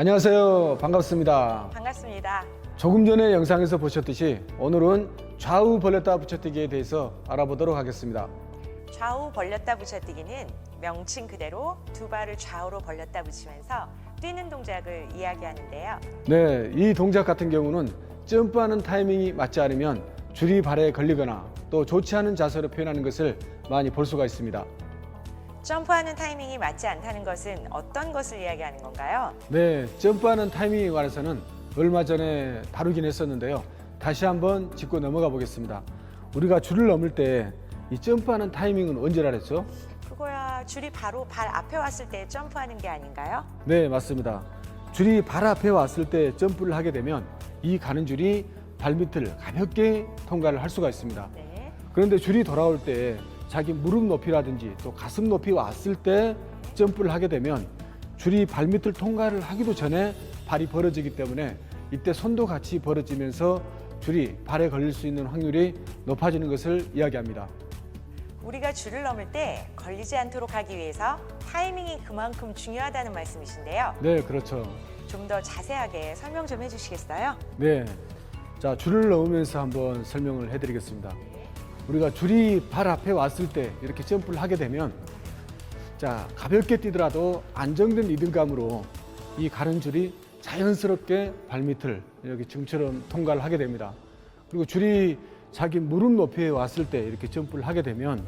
안녕하세요. 반갑습니다. 반갑습니다. 조금 전에 영상에서 보셨듯이 오늘은 좌우 벌렸다 붙여뛰기에 대해서 알아보도록 하겠습니다. 좌우 벌렸다 붙여뛰기는 명칭 그대로 두 발을 좌우로 벌렸다 붙이면서 뛰는 동작을 이야기하는데요. 네, 이 동작 같은 경우는 점프하는 타이밍이 맞지 않으면 줄이 발에 걸리거나 또 좋지 않은 자세로 표현하는 것을 많이 볼 수가 있습니다. 점프하는 타이밍이 맞지 않다는 것은 어떤 것을 이야기하는 건가요? 네, 점프하는 타이밍에 관해서는 얼마 전에 다루긴 했었는데요. 다시 한번 짚고 넘어가 보겠습니다. 우리가 줄을 넘을 때 이 점프하는 타이밍은 언제라 그랬죠? 그거야 줄이 바로 발 앞에 왔을 때 점프하는 게 아닌가요? 네, 맞습니다. 줄이 발 앞에 왔을 때 점프를 하게 되면 이 가는 줄이 발밑을 가볍게 통과를 할 수가 있습니다. 네. 그런데 줄이 돌아올 때 자기 무릎 높이라든지 또 가슴 높이 왔을 때 점프를 하게 되면 줄이 발밑을 통과를 하기도 전에 발이 벌어지기 때문에 이때 손도 같이 벌어지면서 줄이 발에 걸릴 수 있는 확률이 높아지는 것을 이야기합니다. 우리가 줄을 넘을 때 걸리지 않도록 하기 위해서 타이밍이 그만큼 중요하다는 말씀이신데요. 네, 그렇죠. 좀 더 자세하게 설명 좀 해주시겠어요? 네. 자, 줄을 넣으면서 한번 설명을 해드리겠습니다. 우리가 줄이 발 앞에 왔을 때 이렇게 점프를 하게 되면 자, 가볍게 뛰더라도 안정된 리듬감으로 이 가는 줄이 자연스럽게 발밑을 이렇게 지금처럼 통과를 하게 됩니다. 그리고 줄이 자기 무릎 높이에 왔을 때 이렇게 점프를 하게 되면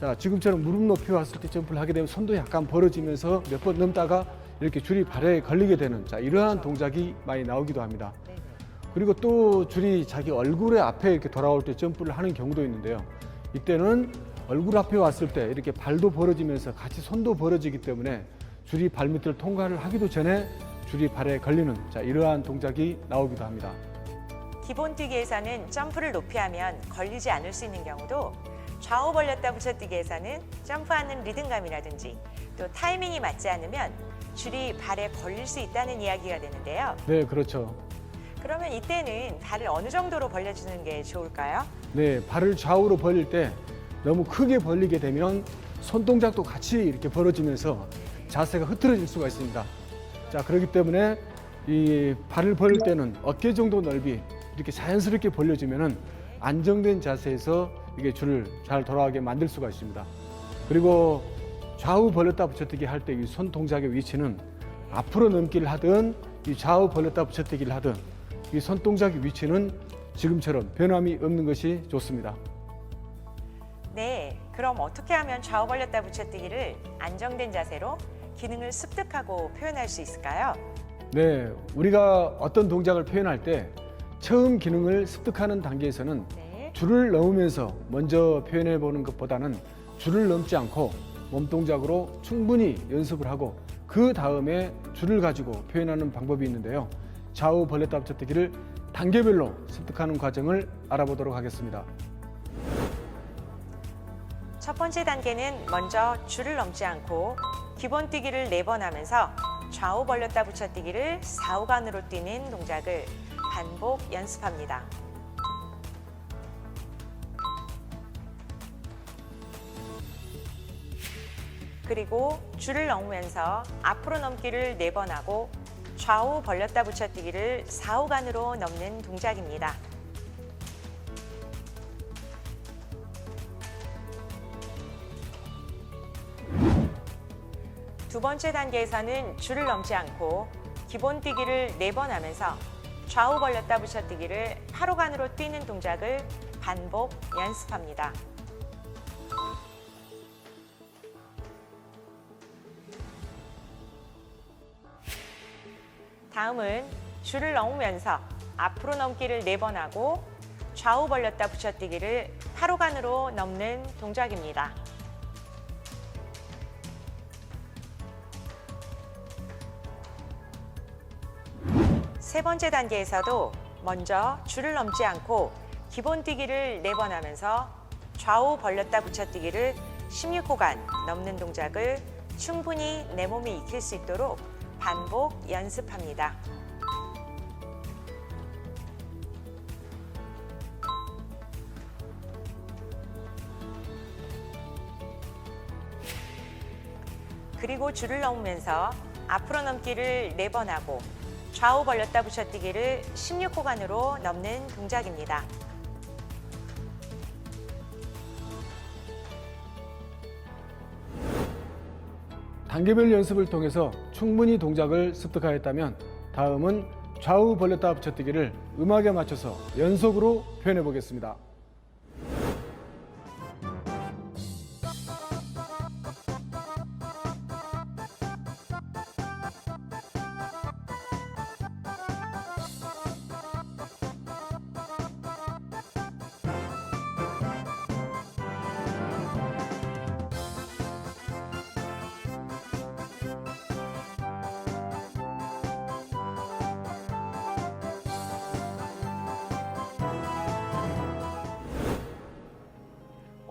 자, 지금처럼 무릎 높이 왔을 때 점프를 하게 되면 손도 약간 벌어지면서 몇 번 넘다가 이렇게 줄이 발에 걸리게 되는 자, 이러한 동작이 많이 나오기도 합니다. 그리고 또 줄이 자기 얼굴의 앞에 이렇게 돌아올 때 점프를 하는 경우도 있는데요. 이때는 얼굴 앞에 왔을 때 이렇게 발도 벌어지면서 같이 손도 벌어지기 때문에 줄이 발밑을 통과를 하기도 전에 줄이 발에 걸리는 자, 이러한 동작이 나오기도 합니다. 기본 뛰기에서는 점프를 높이 하면 걸리지 않을 수 있는 경우도 좌우 벌렸다 붙여뛰기에서는 점프하는 리듬감이라든지 또 타이밍이 맞지 않으면 줄이 발에 걸릴 수 있다는 이야기가 되는데요. 네, 그렇죠. 그러면 이때는 발을 어느 정도로 벌려주는 게 좋을까요? 네, 발을 좌우로 벌릴 때 너무 크게 벌리게 되면 손 동작도 같이 이렇게 벌어지면서 자세가 흐트러질 수가 있습니다. 자, 그렇기 때문에 이 발을 벌릴 때는 어깨 정도 넓이 이렇게 자연스럽게 벌려주면은 안정된 자세에서 이게 줄을 잘 돌아가게 만들 수가 있습니다. 그리고 좌우 벌렸다 붙여뛰기 할 때 이 손 동작의 위치는 앞으로 넘기를 하든 이 좌우 벌렸다 붙여뛰기를 하든 이 손 동작의 위치는 지금처럼 변함이 없는 것이 좋습니다. 네, 그럼 어떻게 하면 좌우 벌렸다 붙여뛰기를 안정된 자세로 기능을 습득하고 표현할 수 있을까요? 네, 우리가 어떤 동작을 표현할 때 처음 기능을 습득하는 단계에서는 네. 줄을 넘으면서 먼저 표현해 보는 것보다는 줄을 넘지 않고 몸 동작으로 충분히 연습을 하고 그 다음에 줄을 가지고 표현하는 방법이 있는데요. 좌우 벌렸다 붙여뛰기를 단계별로 습득하는 과정을 알아보도록 하겠습니다. 첫 번째 단계는 먼저 줄을 넘지 않고 기본 뛰기를 네 번 하면서 좌우 벌렸다 붙여뛰기를 좌우간으로 뛰는 동작을 반복 연습합니다. 그리고 줄을 넘으면서 앞으로 넘기를 네 번 하고 좌우 벌렸다 붙여뛰기를 좌우간으로 넘는 동작입니다. 두 번째 단계에서는 줄을 넘지 않고 기본 뛰기를 네번 하면서 좌우 벌렸다 붙여뛰기를 하루간으로 뛰는 동작을 반복 연습합니다. 다음은 줄을 넘으면서 앞으로 넘기를 네 번 하고 좌우 벌렸다 붙여뛰기를 하루간으로 넘는 동작입니다. 세 번째 단계에서도 먼저 줄을 넘지 않고 기본 뛰기를 네 번 하면서 좌우 벌렸다 붙여뛰기를 16호간 넘는 동작을 충분히 내 몸이 익힐 수 있도록 반복 연습합니다. 그리고 줄을 넘으면서 앞으로 넘기를 4번 하고 좌우 벌렸다 붙여뛰기를 16호간으로 넘는 동작입니다. 단계별 연습을 통해서 충분히 동작을 습득하였다면 다음은 좌우 벌렸다 붙여뛰기를 음악에 맞춰서 연속으로 표현해 보겠습니다.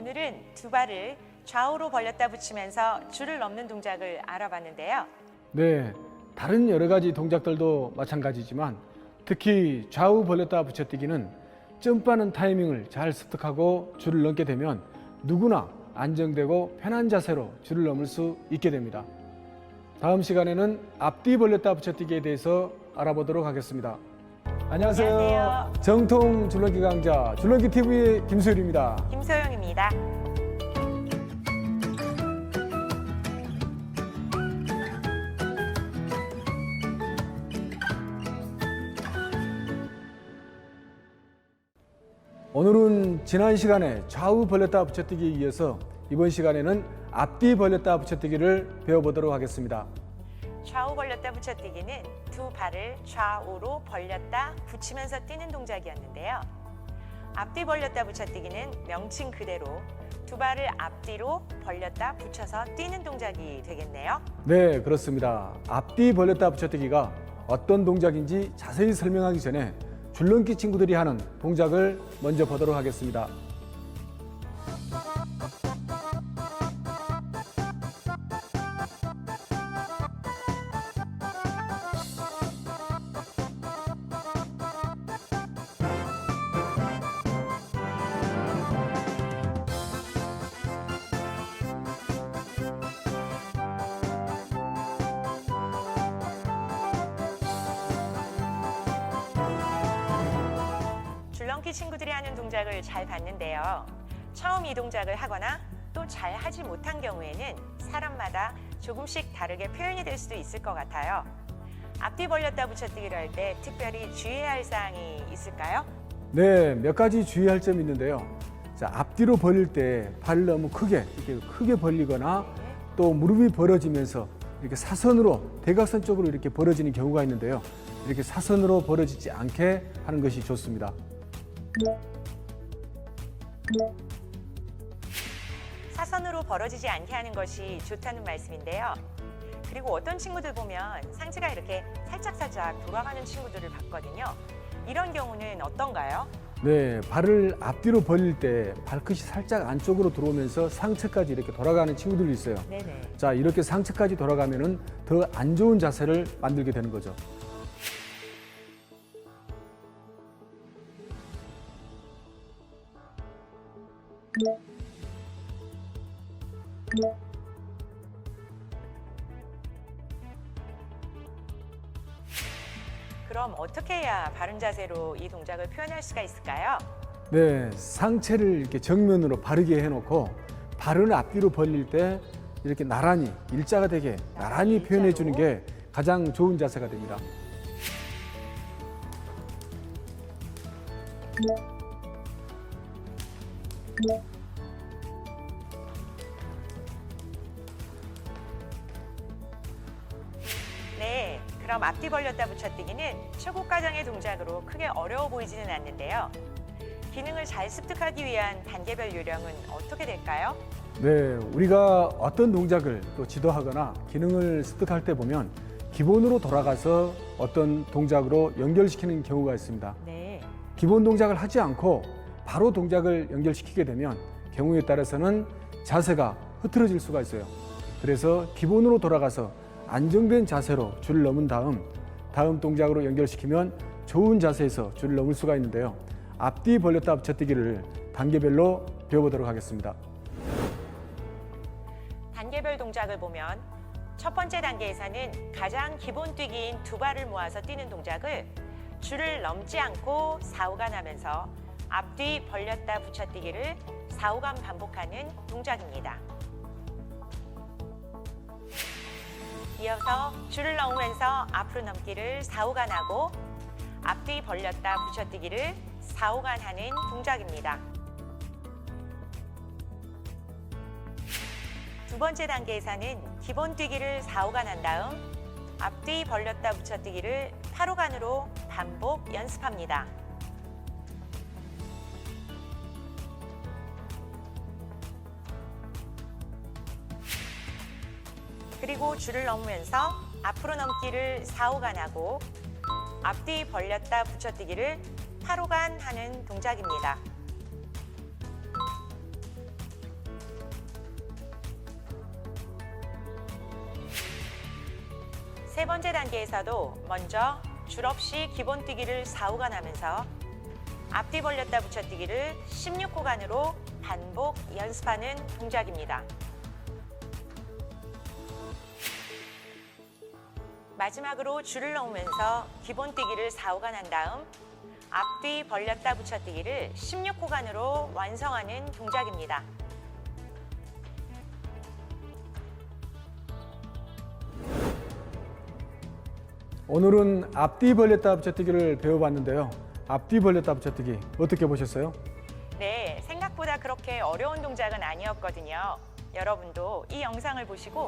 오늘은 두 발을 좌우로 벌렸다 붙이면서 줄을 넘는 동작을 알아봤는데요. 네, 다른 여러 가지 동작들도 마찬가지지만 특히 좌우 벌렸다 붙여뛰기는 점프하는 타이밍을 잘 습득하고 줄을 넘게 되면 누구나 안정되고 편한 자세로 줄을 넘을 수 있게 됩니다. 다음 시간에는 앞뒤 벌렸다 붙여뛰기에 대해서 알아보도록 하겠습니다. 안녕하세요. 안녕하세요. 정통 줄넘기 강자 줄넘기 TV의 김수일입니다. 김소영입니다. 오늘은 지난 시간에 좌우 벌렸다 붙여뛰기에 이어서 이번 시간에는 앞뒤 벌렸다 붙여뛰기를 배워보도록 하겠습니다. 좌우 벌렸다 붙여 뛰기는 두 발을 좌우로 벌렸다 붙이면서 뛰는 동작이었는데요. 앞뒤 벌렸다 붙여 뛰기는 명칭 그대로 두 발을 앞뒤로 벌렸다 붙여서 뛰는 동작이 되겠네요. 네, 그렇습니다. 앞뒤 벌렸다 붙여 뛰기가 어떤 동작인지 자세히 설명하기 전에 줄넘기 친구들이 하는 동작을 먼저 보도록 하겠습니다. 줄넘기 친구들이 하는 동작을 잘 봤는데요. 처음 이 동작을 하거나 또 잘 하지 못한 경우에는 사람마다 조금씩 다르게 표현이 될 수도 있을 것 같아요. 앞뒤 벌렸다 붙여뛰기를 할 때 특별히 주의해야 할 사항이 있을까요? 네, 몇 가지 주의할 점이 있는데요. 자, 앞뒤로 벌릴 때 발을 너무 크게 이렇게 크게 벌리거나 또 무릎이 벌어지면서 이렇게 사선으로 대각선 쪽으로 이렇게 벌어지는 경우가 있는데요. 이렇게 사선으로 벌어지지 않게 하는 것이 좋습니다. 사선으로 벌어지지 않게 하는 것이 좋다는 말씀인데요. 그리고 어떤 친구들 보면 상체가 이렇게 살짝살짝 돌아가는 친구들을 봤거든요. 이런 경우는 어떤가요? 네, 발을 앞뒤로 벌릴 때 발끝이 살짝 안쪽으로 들어오면서 상체까지 이렇게 돌아가는 친구들이 있어요. 네네. 자, 이렇게 상체까지 돌아가면은 더 안 좋은 자세를 만들게 되는 거죠. 그럼 어떻게 해야 바른 자세로 이 동작을 표현할 수가 있을까요? 네, 상체를 이렇게 정면으로 바르게 해놓고 발은 앞뒤로 벌릴 때 이렇게 나란히 일자가 되게 나란히. 표현해 주는 게 가장 좋은 자세가 됩니다. 네, 그럼 앞뒤 벌렸다 붙여뛰기는 초급 과정의 동작으로 크게 어려워 보이지는 않는데요. 기능을 잘 습득하기 위한 단계별 요령은 어떻게 될까요? 네, 우리가 어떤 동작을 또 지도하거나 기능을 습득할 때 보면 기본으로 돌아가서 어떤 동작으로 연결시키는 경우가 있습니다. 네, 기본 동작을 하지 않고 바로 동작을 연결시키게 되면 경우에 따라서는 자세가 흐트러질 수가 있어요. 그래서 기본으로 돌아가서 안정된 자세로 줄을 넘은 다음 다음 동작으로 연결시키면 좋은 자세에서 줄을 넘을 수가 있는데요. 앞뒤 벌렸다 붙여뛰기를 단계별로 배워보도록 하겠습니다. 단계별 동작을 보면 첫 번째 단계에서는 가장 기본 뛰기인 두 발을 모아서 뛰는 동작을 줄을 넘지 않고 사후간 하면서 앞뒤 벌렸다 붙여뛰기를 사후간 반복하는 동작입니다. 이어서 줄을 넘으면서 앞으로 넘기를 사후간 하고 앞뒤 벌렸다 붙여뛰기를 사후간 하는 동작입니다. 두 번째 단계에서는 기본 뛰기를 4호간 한 다음 앞뒤 벌렸다 붙여뛰기를 8호간으로 반복 연습합니다. 그리고 줄을 넘으면서 앞으로 넘기를 4호간 하고 앞뒤 벌렸다 붙여뛰기를 8호간 하는 동작입니다. 세 번째 단계에서도 먼저 줄 없이 기본 뛰기를 4호간 하면서 앞뒤 벌렸다 붙여뛰기를 16호간으로 반복 연습하는 동작입니다. 마지막으로 줄을 넘으면서 기본 뛰기를 4호간 한 다음 앞뒤 벌렸다 붙여뛰기를 16호간으로 완성하는 동작입니다. 오늘은 앞뒤 벌렸다 붙여뛰기를 배워봤는데요. 앞뒤 벌렸다 붙여뛰기 어떻게 보셨어요? 네, 생각보다 그렇게 어려운 동작은 아니었거든요. 여러분도 이 영상을 보시고